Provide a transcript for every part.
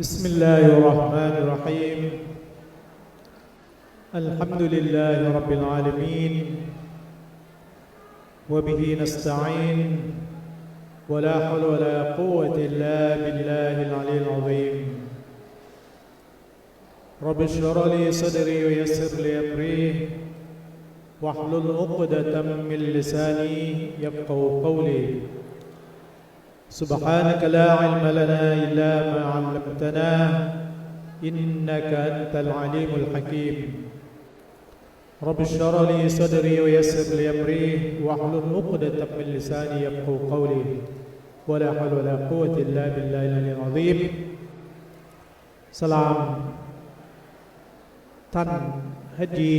بسم الله الرحمن الرحيم. الحمد لله رب العالمين وبه نستعين ولا حول ولا قوة إلا بالله العلي العظيم. رب اشرح لي صدري ويسر لي أمري واحلل عقدة من لساني يفقه قولي. سبحانك لا علم لنا إلا ما علمتنا إنك أنت العليم الحكيم رب اشرح لي صدري ويسر لي أمري واحلل عقدة من لساني يفقه قولي ولا حول ولا قوة إلا بالله العلي العظيم سلام ท่านฮัจญี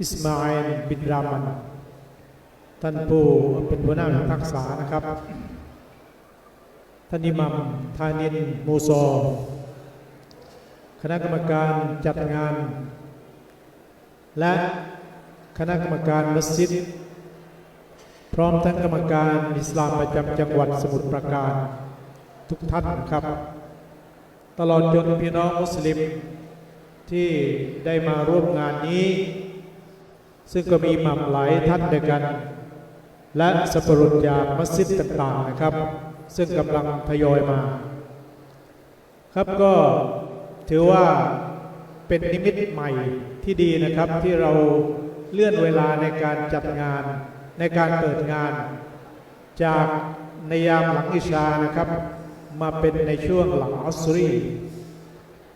อิสมาอิลบินรามัน ท่านผู้เป็นหัวหน้าทักษานะครับ ท่านอิมัมทานินมูซอ คณะกรรมการจัดงาน และคณะกรรมการมัสยิด พร้อมทั้งกรรมการอิสลามประจำจังหวัดสมุทรปราการ ทุกท่านครับ ตลอดจนพี่น้องมุสลิมที่ได้มาร่วมงานนี้ ซึ่งก็มีหม่ำหลายท่านด้วยกัน และสัปรุษจามัสยิดต่างๆนะครับ ซึ่งกำลังทยอยมา ครับก็ถือว่าเป็นนิมิตใหม่ที่ดีนะครับที่เราเลื่อนเวลาในการจัดงาน ในการเปิดงาน จากในยามหลังอิชานะครับ มาเป็นในช่วงหลังอัสรี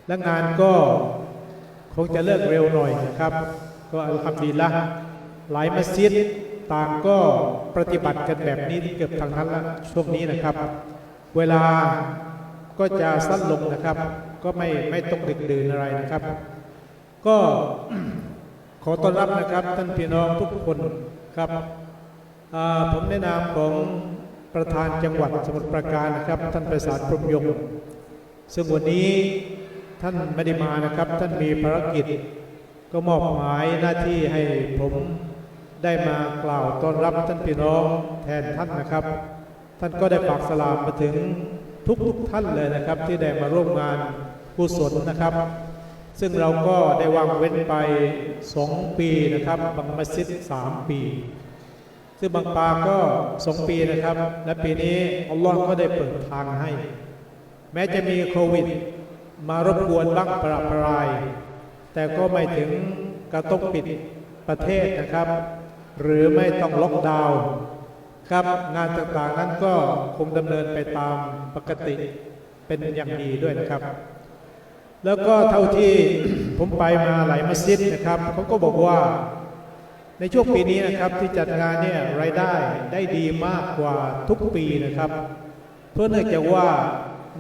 และงานก็คงจะเลิกเร็วหน่อยนะครับ ก็อัลฮัมดุลิลละห์หลายมัสยิด ต่างก็ปฏิบัติกันแบบนี้เกือบทั้งนั้นละช่วงนี้นะครับ เวลาก็จะสั้นลงนะครับ ก็ไม่ไม่ต้องดึกดื่นอะไรนะครับ ก็ขอต้อนรับนะครับท่านพี่น้องทุกคนครับผมแนะนามของประธานจังหวัดสมุทรปราการนะครับ ท่านประสานพรมยงซึ่งวันนี้ท่านไม่ได้มานะครับ ท่านมีภารกิจก็มอบหมายหน้าที่ให้ผม ได้มากล่าวต้อนรับท่านพี่น้องแทนท่านนะครับ ท่านก็ได้ฝากสลามมาถึงทุกทุกๆท่านเลยนะครับ ที่ได้มาร่วมงานกุศลนะครับ ซึ่งเราก็ได้วางเว้นไปสองปีนะครับบางมัสยิดสามปี ซึ่งบางปาก็สองปีนะครับ และปีนี้อัลลอฮ์ก็ได้เปิดทางให้ แม้จะมีโควิด มารบกวนบ้างประปราย แต่ก็ไม่ถึงกระต้องปิดประเทศนะครับ หรือไม่ต้องล็อกดาวน์ครับงานต่างๆนั้นก็คงดำเนินไปตามปกติเป็นอย่างดีด้วยนะครับ แล้วก็เท่าที่ผมไปมาหลายมัสยิดนะครับเขาก็บอกว่าในช่วงปีนี้นะครับที่จัดงานเนี่ยรายได้ได้ดีมากกว่าทุกปีนะครับ เพื่อเนื่องจากว่า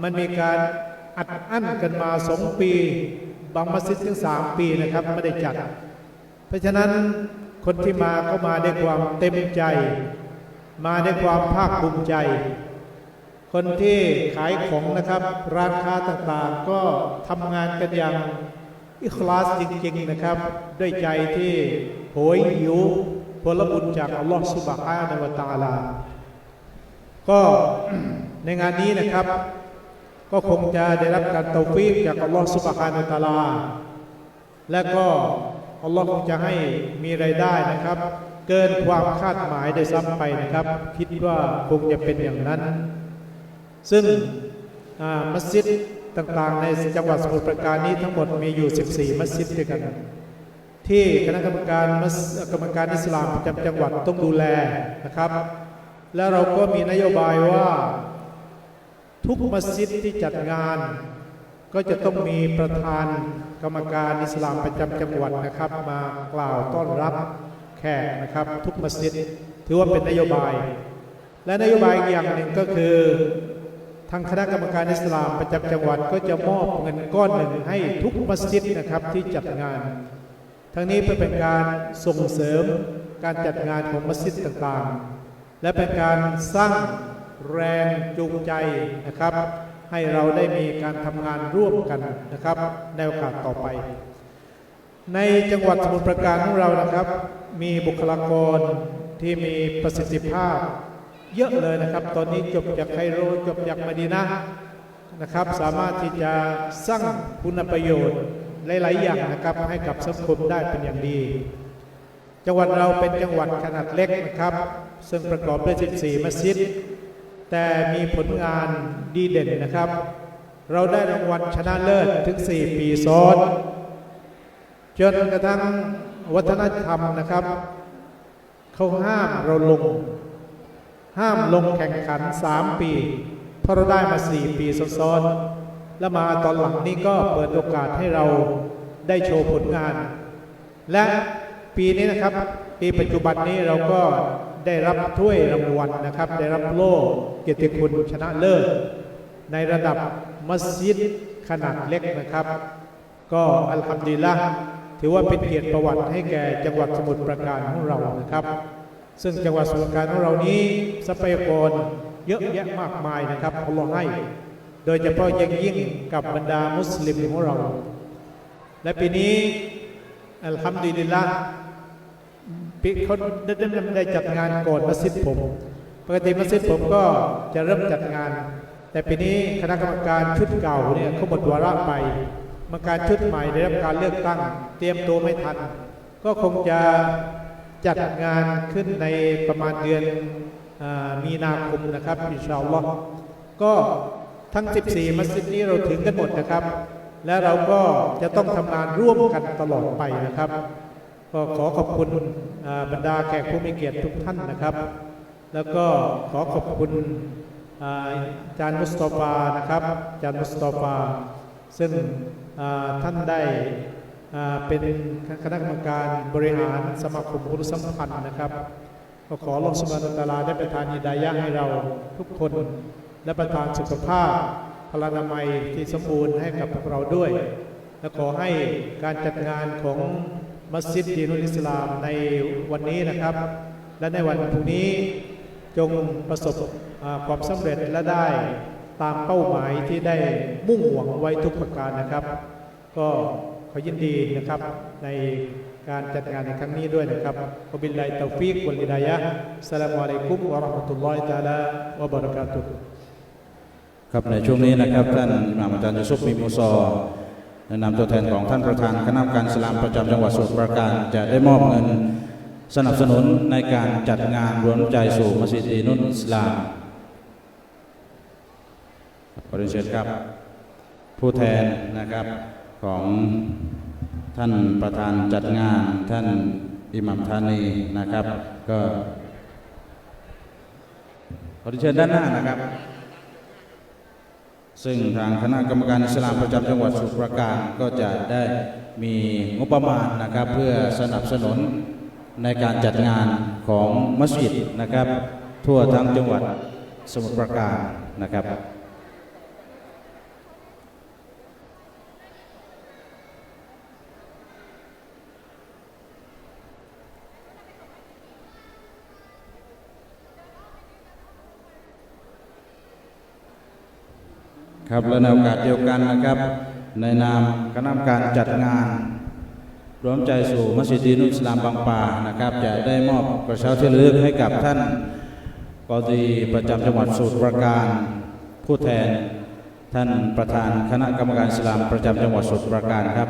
มันมีการอัดอั้นกันมาสองปี บางมัสยิดถึงสามปีนะครับไม่ได้จัด เพราะฉะนั้น คนที่มาก็มาด้วยความเต็มใจ มาด้วยความภาคภูมิใจ คนที่ขายของนะครับ ร้านค้าต่างๆ ก็ทำงานกันอย่างอิคลาสจริงๆนะครับ ด้วยใจที่โหยหิวผลบุญจากอัลลอฮฺสุบฮานะวตาลา ก็ในงานนี้นะครับ ก็คงจะได้รับการเตาฟีกจากอัลลอฮฺสุบฮานะวตาลา และก็ อัลลอฮ์คงจะให้มีรายได้นะครับ เกินความคาดหมายได้ซ้ำไปนะครับ คิดว่าคงจะเป็นอย่างนั้น ซึ่งมัสยิดต่างๆ ในจังหวัดสมุทรปราการนี้ทั้งหมดมีอยู่ 14 มัสยิดด้วยกัน ที่คณะกรรมการมัสกรรมการอิสลามประจำจังหวัดต้องดูแลนะครับ แล้วเราก็มีนโยบายว่าทุกมัสยิดที่จัดงาน ก็จะต้องมีประธานกรรมการอิสลามประจำจังหวัดนะครับ มากล่าวต้อนรับแขกนะครับ ทุกมัสยิดถือว่าเป็นนโยบาย และนโยบายอีกอย่างหนึ่งก็คือทางคณะกรรมการอิสลามประจำจังหวัดก็จะมอบเงินก้อนหนึ่งให้ทุกมัสยิดนะครับที่จัดงาน ทั้งนี้เพื่อเป็นการส่งเสริมการจัดงานของมัสยิดต่างๆ และเป็นการสร้างแรงจูงใจนะครับ ให้เราได้มีการทำงานร่วมกันนะครับในโอกาสต่อไป ในจังหวัดสมุทรปราการของเรานะครับ มีบุคลากรที่มีประสิทธิภาพเยอะเลยนะครับ ตอนนี้จบจากไคโรจบจากมะดีนะนะครับ สามารถที่จะสร้างคุณประโยชน์หลายๆอย่างนะครับให้กับสังคมได้เป็นอย่างดี จังหวัดเราเป็นจังหวัดขนาดเล็กนะครับ ซึ่งประกอบด้วย 14 มัสยิด แต่มีผลงานดีเด่นนะครับ เราได้รางวัลชนะเลิศถึง 4 ปีซ้อน จนกระทั่งวัฒนธรรมนะครับเขาห้ามเราลง ห้ามลงแข่งขัน 3 ปี เพราะเราได้มา 4 ปีซ้อนๆแล้วมาตอนหลังนี้ก็เปิดโอกาสให้เราได้โชว์ผลงาน และปีนี้นะครับ ปีปัจจุบันนี้เราก็ ได้รับถ้วยรางวัลนะครับ ได้รับโล่เกียรติคุณชนะเลิศในระดับมัสยิดขนาดเล็กนะครับ ก็อัลฮัมดุลิลละถือว่าเป็นเกียรติประวัติให้แก่จังหวัดสมุทรปราการของเรานะครับ ซึ่งจังหวัดสมุทรปราการของเรานี้ทรัพยากรเยอะแยะมากมายนะครับอัลลอฮ์ให้ โดยเฉพาะยิ่งยิ่งกับบรรดามุสลิมของเรา และปีนี้อัลฮัมดุลิลละ ปีเขาได้ได้จัดงานก่อนมัสยิดผม ปกติมัสยิดผมก็จะเริ่มจัดงาน แต่ปีนี้คณะกรรมการชุดเก่าเนี่ยเขาหมดวาระไปกรรมการชุดใหม่ได้รับการเลือกตั้ง เตรียมตัวไม่ทัน ก็คงจะจัดงานขึ้นในประมาณเดือนอมีนาคมนะครับอินชาอัลลอฮ์ก็ทั้ง 14 มัสยิดนี้เราถึงกันหมดนะครับ และเราก็จะต้องทำงานร่วมกันตลอดไปนะครับ ก็ขอขอบคุณบรรดาแขกผู้มีเกียรติทุกท่านนะครับ แล้วก็ขอขอบคุณอาจารย์มุสตอฟานะครับอาจารย์มุสตอฟาซึ่งท่านได้เป็นคณะกรรมการบริหารสมาคมพุทธสัมพันธ์นะครับก็ขอลงสมานตาลาได้ประทานยิดายะให้เราทุกคนและประทานสุขภาพพลานามัยที่สมบูรณ์ให้กับพวกเราด้วย และขอให้การจัดงานของ มัสยิดดีนุลอิสลามในวันนี้นะครับ และในวันพรุ่งนี้จงประสบความสำเร็จและได้ตามเป้าหมายที่ได้มุ่งหวังไว้ทุกประการนะครับ ก็ขอยินดีนะครับในการจัดงานในครั้งนี้ด้วยนะครับวะบิลลาฮิตาฟีกวัลิดายะห์อัสลามุอะลัยกุมวะราะห์มะตุลลอฮิตะอาลาวะบะเราะกาตุฮ์ครับในช่วงนี้นะครับท่านอิหามอาจารย์ยูซุฟมีมูซอ แนะนำตัวแทนของท่านประธานคณะกรรมการสลามประจำจังหวัดสมุทรปราการจะได้มอบเงินสนับสนุนในการจัดงานรวมใจสู่มัสยิดอีนุนอิสลามขอเรียนเชิญครับ ผู้แทนนะครับของท่านประธานจัดงานท่านอิหมัมธานีนะครับ ก็ขอเรียนเชิญด้านหน้านะครับ ซึ่งทางคณะกรรมการอิสลามประจำจังหวัดสมุพรปราการก็จะได้มีงบประมาณนะครับ เพื่อสนับสนุนในการจัดงานของมัสยิดนะครับ ทั่วทั้งจังหวัดสมุทรปราการนะครับ ครับและในโอกาสเดียวกันนะครับ ในนามคณะกรรมการจัดงานรวมใจสู่มัสยิดนุสลามบางป่านะครับ จะได้มอบกระเช้าที่ระลึกให้กับท่านกอดีประจำจังหวัดสมุทรปราการ ผู้แทนท่านประธานคณะกรรมการสลามประจำจังหวัดสมุทรปราการครับ